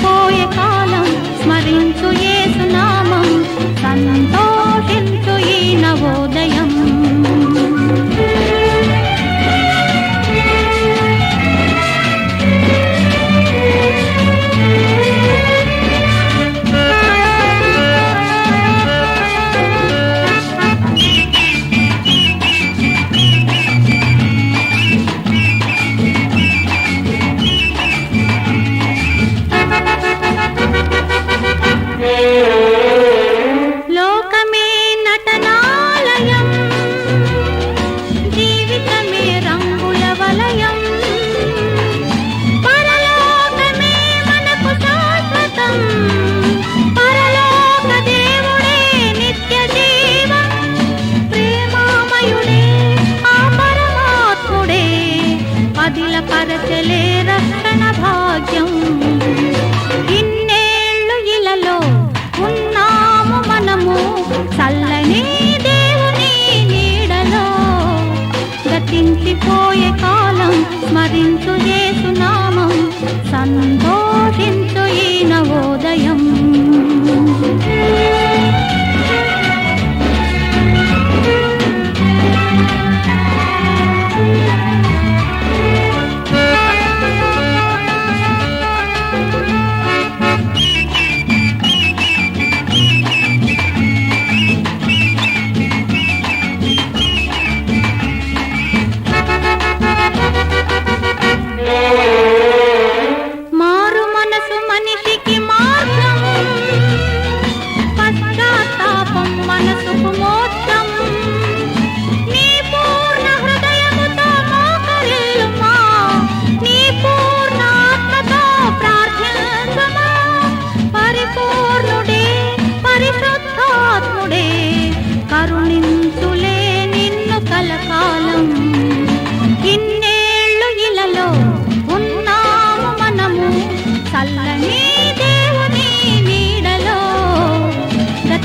పోయే కాలం స్మరించు ఏ సునామం సంతో పోయే కాలం మరింత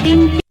टिंग